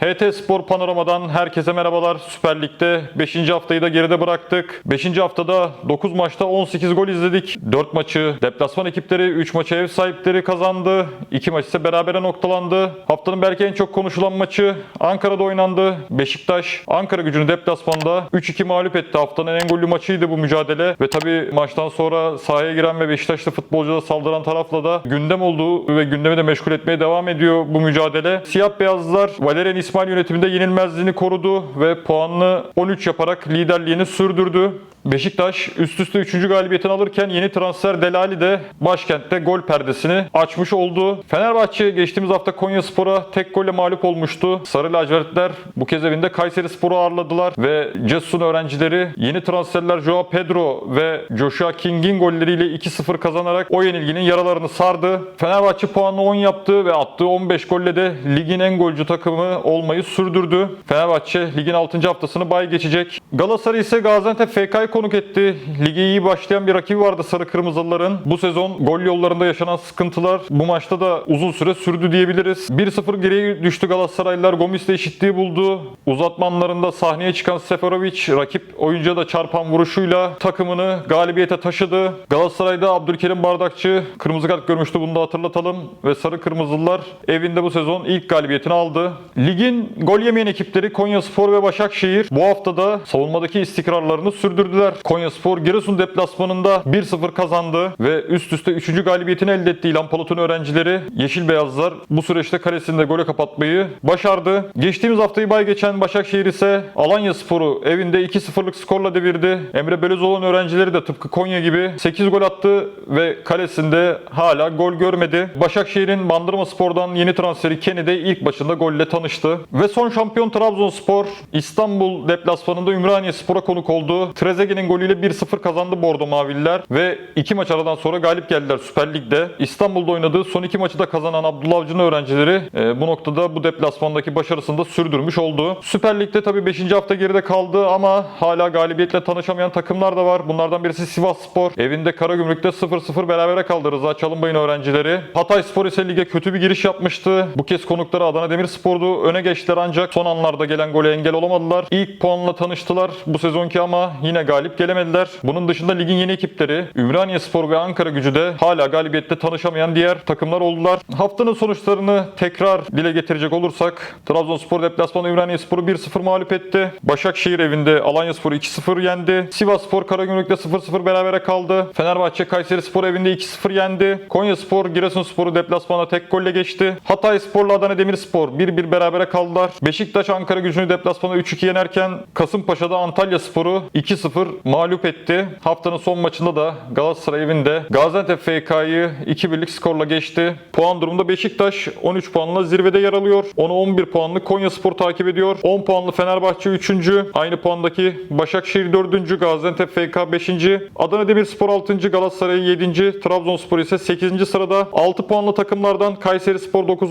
HT Spor Panorama'dan herkese merhabalar. Süper Lig'de 5. haftayı da geride bıraktık. 5. haftada 9 maçta 18 gol izledik. 4 maçı deplasman ekipleri, 3 maçı ev sahipleri kazandı. 2 maç ise berabere noktalandı. Haftanın belki en çok konuşulan maçı Ankara'da oynandı. Beşiktaş Ankara gücünü deplasmanda 3-2 mağlup etti. Haftanın en gollü maçıydı bu mücadele. Ve tabi maçtan sonra sahaya giren ve Beşiktaşlı futbolculara saldıran tarafla da gündem olduğu ve gündemi de meşgul etmeye devam ediyor bu mücadele. Siyah beyazlar Valerian İsmail yönetiminde yenilmezliğini korudu ve puanını 13 yaparak liderliğini sürdürdü. Beşiktaş üst üste 3. galibiyetini alırken yeni transfer Delali de başkentte gol perdesini açmış oldu. Fenerbahçe geçtiğimiz hafta Konya Spor'a tek golle mağlup olmuştu. Sarı lacivertler bu kez evinde Kayseri Spor'u ağırladılar ve Cessun öğrencileri yeni transferler Joao Pedro ve Joshua King'in golleriyle 2-0 kazanarak o yenilginin yaralarını sardı. Fenerbahçe puanını 10 yaptı ve attığı 15 golle de ligin en golcü takımı olmayı sürdürdü. Fenerbahçe ligin 6. haftasını bay geçecek. Galatasaray ise Gaziantep FK'yı konuk etti. Lige iyi başlayan bir rakibi vardı Sarı Kırmızılıların. Bu sezon gol yollarında yaşanan sıkıntılar bu maçta da uzun süre sürdü diyebiliriz. 1-0 geriye düştü Galatasaraylılar. Gomis'le eşitliği buldu. Uzatmanlarında sahneye çıkan Seferovic rakip oyuncuya da çarpan vuruşuyla takımını galibiyete taşıdı. Galatasaray'da Abdülkerim Bardakçı kırmızı kart görmüştü bunu da hatırlatalım. Ve Sarı Kırmızılılar evinde bu sezon ilk galibiyetini aldı. Ligin gol yemeyen ekipleri Konyaspor ve Başakşehir bu haftada savunmadaki istikrarlarını sürdürdüler. Konyaspor Giresun deplasmanında 1-0 kazandı ve üst üste 3. galibiyetini elde etti İlhan Palat'ın öğrencileri. Yeşil Beyazlar bu süreçte kalesinde gole kapatmayı başardı. Geçtiğimiz haftayı bay geçen Başakşehir ise Alanya Sporu evinde 2-0'lık skorla devirdi. Emre Belözoğlu'nun öğrencileri de tıpkı Konya gibi 8 gol attı ve kalesinde hala gol görmedi. Başakşehir'in Bandırma Spor'dan yeni transferi Kenny de ilk başında golle tanıştı. Ve son şampiyon Trabzonspor İstanbul deplasmanında Ümraniye Spor'a konuk oldu. Trezeguet'in golüyle 1-0 kazandı Bordo Mavililer ve iki maç aradan sonra galip geldiler Süper Lig'de. İstanbul'da oynadığı son iki maçı da kazanan Abdullah Avcı'nın öğrencileri e, bu noktada bu deplasmandaki başarısını da sürdürmüş oldu. Süper Lig'de tabii 5. hafta geride kaldı ama hala galibiyetle tanışamayan takımlar da var. Bunlardan birisi Sivas Spor. Evinde Karagümrük'te 0-0 berabere kaldı Rıza Çalınbay'ın öğrencileri. Hatay Spor ise lige kötü bir giriş yapmıştı. Bu kez konukları Adana Demirspor'du. Öne geçtiler ancak son anlarda gelen gole engel olamadılar. İlk puanla tanıştılar bu sezonki ama yine galip gelemediler. Bunun dışında ligin yeni ekipleri Ümraniye Spor ve Ankara gücü de hala galibiyette tanışamayan diğer takımlar oldular. Haftanın sonuçlarını tekrar dile getirecek olursak Trabzonspor deplasmanı Ümraniye Spor'u 1-0 mağlup etti. Başakşehir evinde Alanya Spor'u 2-0 yendi. Sivas Spor Karagümrük'te 0-0 berabere kaldı. Fenerbahçe Kayseri Spor evinde 2-0 yendi. Konya Spor Giresun Spor'u deplasmana tek golle geçti. Hatay Spor'la Adana Demirspor 1-1 berabere kaldılar. Beşiktaş Ankara gücünü deplasmana 3-2 yenerken Kasımpaşa'da Antalya Spor'u 2-0 mağlup etti. Haftanın son maçında da Galatasaray evinde Gaziantep FK'yı 2-1'lik skorla geçti. Puan durumunda Beşiktaş 13 puanla zirvede yer alıyor. Onu 11 puanlı Konya Spor takip ediyor. 10 puanlı Fenerbahçe 3. Aynı puandaki Başakşehir 4. Gaziantep FK 5. Adana Demirspor 6. Galatasaray 7. Trabzonspor ise 8. sırada. 6 puanlı takımlardan Kayseri Spor 9.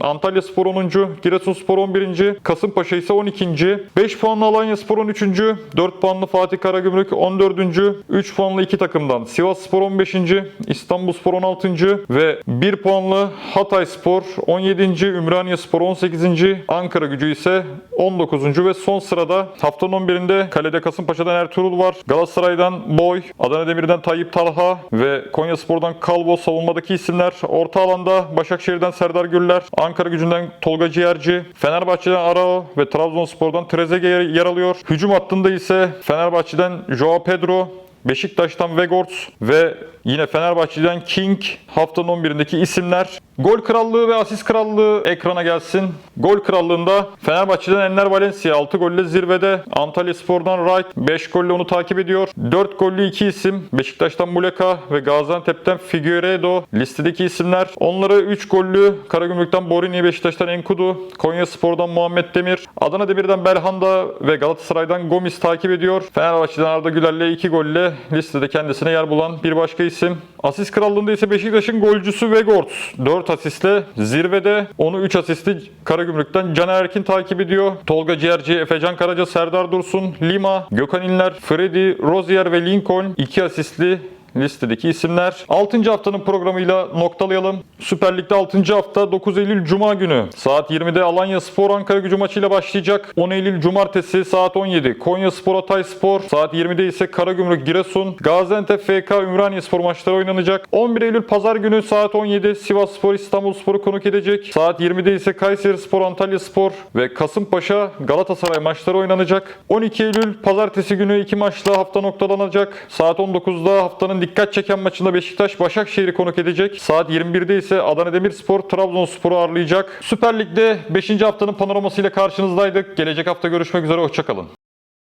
Antalya Spor 10. Giresunspor 11. Kasımpaşa ise 12. 5 puanlı Alanya Spor 13. 4 puanlı Fatih Karagümrük 14. 3 puanlı iki takımdan Sivas Spor 15. İstanbul Spor 16. ve 1 puanlı Hatay Spor 17. Ümraniye Spor 18. Ankara gücü ise 19. ve son sırada haftanın 11'inde kalede Kasımpaşa'dan Ertuğrul var. Galatasaray'dan Boy, Adana Demir'den Tayyip Talha ve Konya Spor'dan Kalbo savunmadaki isimler. Orta alanda Başakşehir'den Serdar Güller, Ankara gücünden Tolga Ciğerci, Fenerbahçe'den Arao ve Trabzonspor'dan Trezeguet yer alıyor. Hücum hattında ise Fenerbahçe'den Joao Pedro, Beşiktaş'tan Vegorts ve yine Fenerbahçe'den King haftanın 11'indeki isimler. Gol krallığı ve asist krallığı ekrana gelsin. Gol krallığında Fenerbahçe'den Enner Valencia 6 golle zirvede. Antalya Spor'dan Wright 5 golle onu takip ediyor. 4 gollü 2 isim Beşiktaş'tan Muleka ve Gaziantep'ten Figueiredo listedeki isimler. Onları 3 gollü Karagümrük'ten Borini, Beşiktaş'tan Enkudu, Konya Spor'dan Muhammed Demir, Adana Demir'den Belhanda ve Galatasaray'dan Gomis takip ediyor. Fenerbahçe'den Arda Güler'le 2 golle listede kendisine yer bulan bir başka isim. Asist krallığında ise Beşiktaş'ın golcüsü Vegorts 4 asistle zirvede. Onu 3 asisti Karagümrük'ten Caner Erkin takip ediyor. Tolga Ciğerci, Efecan Karaca, Serdar Dursun, Lima, Gökhan İnler, Freddy, Rozier ve Lincoln 2 asistli listedeki isimler. 6. haftanın programıyla noktalayalım. Süper Lig'de 6. hafta 9 Eylül Cuma günü saat 20'de Alanya Spor Ankara gücü maçıyla başlayacak. 10 Eylül Cumartesi saat 17 Konya Spor Hatay Spor saat 20'de ise Karagümrük Giresun Gaziantep FK Ümraniye Spor maçları oynanacak. 11 Eylül Pazar günü saat 17 Sivas Spor İstanbul Spor'u konuk edecek. Saat 20'de ise Kayseri Spor Antalya Spor ve Kasımpaşa Galatasaray maçları oynanacak. 12 Eylül Pazartesi günü iki maçla hafta noktalanacak. Saat 19'da haftanın dikkat çeken maçında Beşiktaş Başakşehir'i konuk edecek. Saat 21'de ise Adana Demirspor Trabzonspor'u ağırlayacak. Süper Lig'de 5. haftanın panoramasıyla karşınızdaydık. Gelecek hafta görüşmek üzere hoşçakalın.